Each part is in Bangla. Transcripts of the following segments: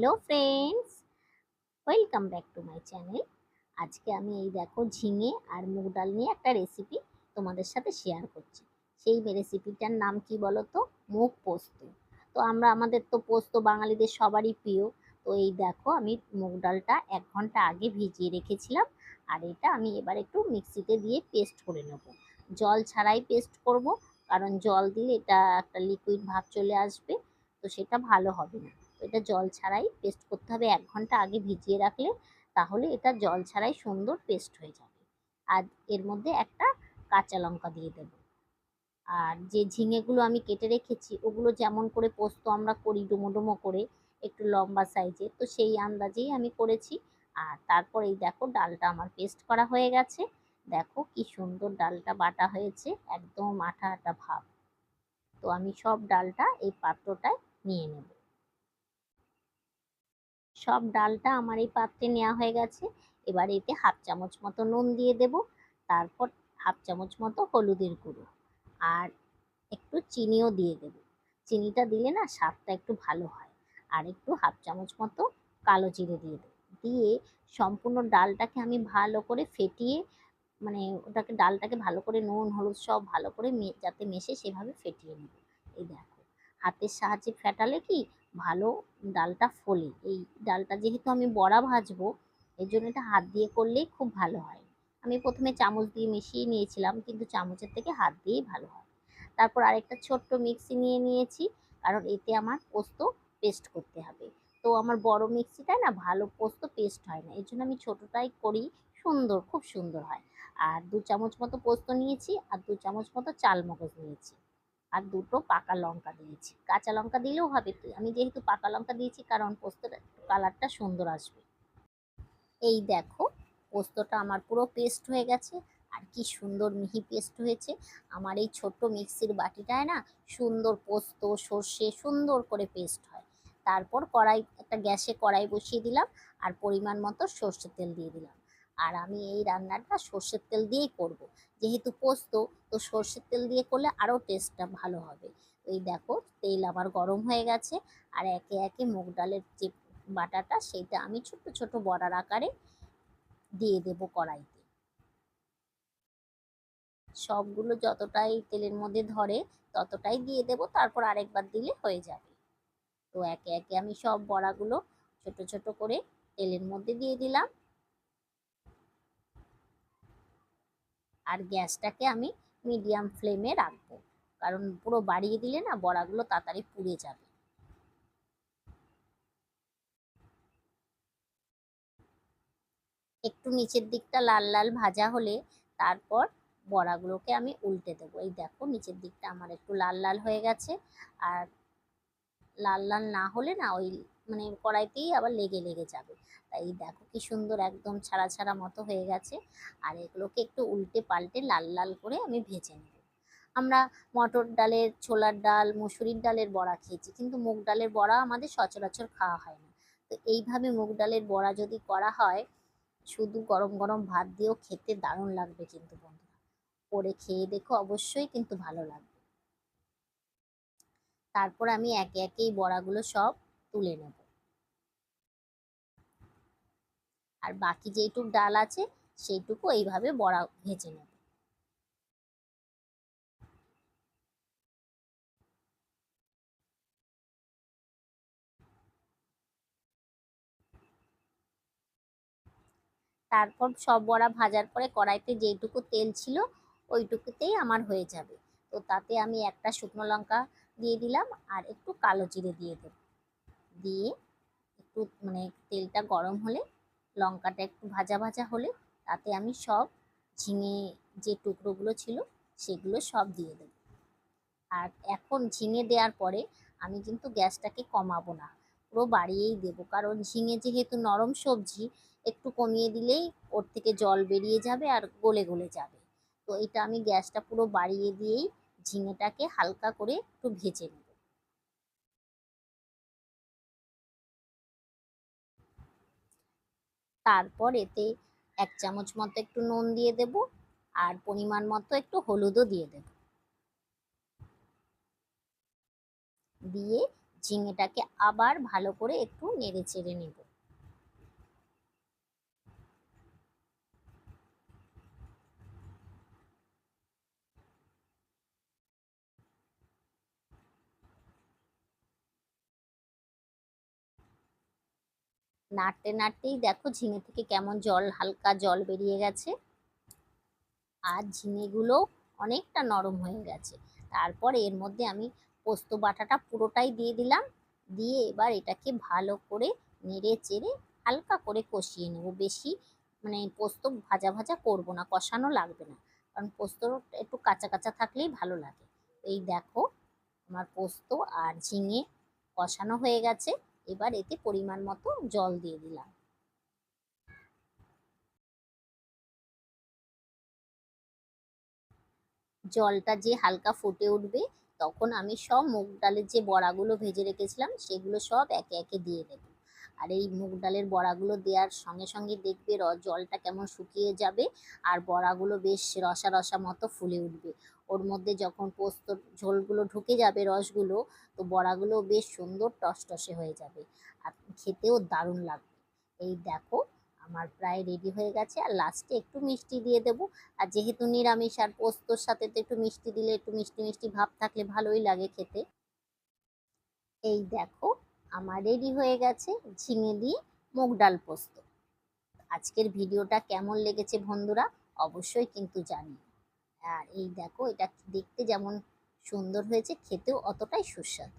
Hello friends, welcome back to my channel. আজকে আমি এই দেখো ঝিঙে আর মুগ ডাল নিয়ে একটা রেসিপি তোমাদের সাথে শেয়ার করছি। সেই রেসিপিটার নাম কি বলো তো মুগ পোস্ত। তো আমরা, আমাদের তো পোস্ত বাঙালিদের সবারই প্রিয়। তো এই দেখো আমি মুগ ডালটা এক ঘণ্টা আগে ভিজিয়ে রেখেছিলাম। আর এটা আমি এবার একটু মিক্সিতে দিয়ে পেস্ট করে নেব। জল ছাড়াই পেস্ট করব, কারণ জল দিলে এটা একটা লিকুইড ভাব চলে আসবে, তো সেটা ভালো হবে না। এটা জল ছাড়াই পেস্ট করতে হবে। এক ঘণ্টা আগে ভিজিয়ে রাখলে তাহলে এটা জল ছাড়াই সুন্দর পেস্ট হয়ে যাবে। আর এর মধ্যে একটা কাঁচা লঙ্কা দিয়ে দেবো। আর যে ঝিঙেগুলো আমি কেটে রেখেছি, ওগুলো যেমন করে পোস্ত আমরা করি ডুমো ডুমো করে, একটু লম্বা সাইজে তো সেই আন্দাজেই আমি করেছি। আর তারপর এই দেখো ডালটা আমার পেস্ট করা হয়ে গেছে। দেখো কি সুন্দর ডালটা বাটা হয়েছে, একদম আঠা আঠা ভাব। তো আমি সব ডালটা এই পাত্রটায় নিয়ে নেব। সব ডালটা আমার এই পাত্রে নেওয়া হয়ে গেছে। এবার এতে হাফ চামচ মতো নুন দিয়ে দেব, তারপর হাফ চামচ মতো হলুদের গুঁড়ো আর একটু চিনিও দিয়ে দেব। চিনিটা দিলে না স্বাদটা একটু ভালো হয় আর একটু হাফ চামচ মতো কালো জিরে দিয়ে দেব। দিয়ে সম্পূর্ণ ডালটাকে আমি ভালো করে ফেটিয়ে মানে ওটাকে, ডালটাকে ভালো করে নুন, হলুদ সব ভালো করে যাতে মেশে সেভাবে ফেটিয়ে নেব। এই দেখো, হাতের সাহায্যে ফেটালে কি ভালো ডালটা ফোলে। এই ডালটা যেহেতু আমি বড়া ভাজবো এই জন্য এটা হাত দিয়ে করলেই খুব ভালো হয়। আমি প্রথমে চামচ দিয়ে মিশিয়ে নিয়েছিলাম, কিন্তু চামচের থেকে হাত দিয়েই ভালো হয়। তারপর আরেকটা ছোট্ট মিক্সি নিয়ে নিয়েছি, কারণ এতে আমার পোস্ত পেস্ট করতে হবে। তো আমার বড় মিক্সিটায় না ভালো পোস্ত পেস্ট হয় না, এর জন্য আমি ছোটোটাই করি, সুন্দর, খুব সুন্দর হয়। আর দু চামচ মতো পোস্ত নিয়েছি, আর দু চামচ মতো চাল মগজ নিয়েছি। আর দুটো পাকা লঙ্কা দিয়েছি। কাঁচা লঙ্কা দিলেও হবে আমি যেহেতু পাকা লঙ্কা দিয়েছি, কারণ পোস্তটা, কালারটা সুন্দর আসবে। এই দেখো, পোস্তটা আমার পুরো পেস্ট হয়ে গেছে। আর কি সুন্দর মিহি পেস্ট হয়েছে। আমার এই ছোট্ট মিক্সির বাটিটায় না সুন্দর পোস্ত, সর্ষে সুন্দর করে পেস্ট হয়। তারপর কড়াই, একটা গ্যাসে কড়াই বসিয়ে দিলাম। আর পরিমাণ মতো সর্ষের তেল দিয়ে দিলাম। আর আমি এই রান্নাটা সর্ষের তেল দিয়েই করব। যেহেতু পোস্ত, তো সর্ষের তেল দিয়ে করলে আরও টেস্টটা ভালো হবে। এই দেখো, তেল আবার গরম হয়ে গেছে আর একে একে মুগ ডালের যে বাটাটা সেইটা আমি ছোট ছোট বড়ার আকারে দিয়ে দেব কড়াইতে। সবগুলো যতটাই তেলের মধ্যে ধরে ততটাই দিয়ে দেব, তারপর আরেকবার দিলে হয়ে যাবে। তো একে একে আমি সব বড়াগুলো ছোট ছোট করে তেলের মধ্যে দিয়ে দিলাম। আর গ্যাসটাকে আমি মিডিয়াম ফ্লেমে রাখব। কারণ পুরো বাড়িয়ে দিলে না বড়াগুলো তাড়াতাড়ি পুড়ে যাবে। একটু নিচের দিকটা লাল লাল ভাজা হলে তারপর বড়াগুলোকে আমি উল্টে দেবো। এই দেখো নিচের দিকটা আমার একটু লাল লাল হয়ে গেছে। আর লাল লাল না হলে না ওই মানে কড়াইতেই আবার লেগে লেগে যাবে। তাই দেখো কি সুন্দর একদম ছাড়া ছাড়া মতো হয়ে গেছে। আর এগুলোকে একটু উল্টে পাল্টে লাল লাল করে আমি ভেজে নেব। আমরা মটর ডালের ছোলার ডাল, মুসুরির ডালের বড়া খেয়েছি, কিন্তু মুগ ডালের বড়া আমাদের সচরাচর খাওয়া হয় না। তো এইভাবে মুগ ডালের বড়া যদি করা হয়, শুধু গরম গরম ভাত দিয়েও খেতে দারুণ লাগবে কিন্তু বন্ধুরা। করে খেয়ে দেখো অবশ্যই কিন্তু ভালো লাগবে। তারপর আমি একে একে এই বড়াগুলো সব তুলে নেব। আর বাকি যেইটুক ডাল আছে, সেইটুকু এইভাবে বড়া ভেজে নেব। তারপর সব বড়া ভাজার পরে কড়াইতে যেইটুকু তেল ছিল, ওইটুকুতেই আমার হয়ে যাবে। তো তাতে আমি একটা শুকনো লঙ্কা দিয়ে দিলাম আর একটু কালো জিরে দিয়ে দেব। দিয়ে একটু মানে তেলটা গরম হলে লঙ্কাটা একটু ভাজা ভাজা হলে তাতে আমি সব ঝিঙে যে টুকরোগুলো ছিল সেগুলো সব দিয়ে দেব। আর এখন ঝিঙে দেওয়ার পরে আমি কিন্তু গ্যাসটাকে কমাবো না, পুরো বাড়িয়েই দেব। কারণ ঝিঙে যেহেতু নরম সবজি, একটু কমিয়ে দিলেই ওর থেকে জল বেরিয়ে যাবে আর গলে গলে যাবে। তো এটা আমি গ্যাসটা পুরো বাড়িয়ে দিয়েই ঝিঙেটাকে হালকা করে একটু ভেজে নেব তারপর এতে এক চামচ মতো একটু নুন দিয়ে দেব আর পরিমাণ মতো একটু হলুদও দিয়ে দেব। দিয়ে ঝিঙেটাকে আবার ভালো করে একটু নেড়ে চেড়ে নেব। নাড়তে নাড়তেই দেখো ঝিঙে থেকে কেমন জল, হালকা জল বেরিয়ে গেছে। আর ঝিঙেগুলো অনেকটা নরম হয়ে গেছে। তারপর এর মধ্যে আমি পোস্ত বাটাটা পুরোটাই দিয়ে দিলাম। দিয়ে এবার এটাকে ভালো করে নেড়ে চেড়ে হালকা করে কষিয়ে নেব। বেশি মানে পোস্ত ভাজা ভাজা করব না, কষানো লাগবে না। কারণ পোস্ত একটু কাঁচা কাঁচা থাকলেই ভালো লাগে। এই দেখো, আমার পোস্ত আর ঝিঙে কষানো হয়ে গেছে। এবার এতে পরিমাণ মতো জল দিয়ে দিলাম। জলটা যে হালকা ফুটে উঠবে, তখন আমি সব মুগ ডালের যে বড়াগুলো ভেজে রেখেছিলাম, সেগুলো সব একে একে দিয়ে দেব। আর এই মুগ ডালের বড়াগুলো দেওয়ার সঙ্গে সঙ্গে দেখবে জলটা কেমন শুকিয়ে যাবে আর বড়াগুলো বেশ রসা রসা মতো ফুলে উঠবে। ওর মধ্যে যখন পোস্ত ঝোলগুলো ঢুকে যাবে রসগুলো, তো বড়াগুলো বেশ সুন্দর টসটসে হয়ে যাবে আর খেতেও দারুণ লাগবে। এই দেখো, আমার প্রায় রেডি হয়ে গেছে আর লাস্টে একটু মিষ্টি দিয়ে দেবো। আর যেহেতু নিরামিষ আর পোস্তর সাথে তো একটু মিষ্টি দিলে একটু মিষ্টি মিষ্টি ভাব থাকলে ভালোই লাগে খেতে। এই দেখো আমার রেডি হয়ে গেছে ঝিঙে দিয়ে মুগ ডাল পোস্ত। আজকের ভিডিওটা কেমন লেগেছে বন্ধুরা অবশ্যই কিন্তু জানি আর এই দেখো, এটা দেখতে যেমন সুন্দর হয়েছে, খেতেও অতটাই সুস্বাদু।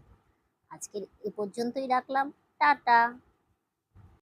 আজকের এ পর্যন্তই রাখলাম, টাটা।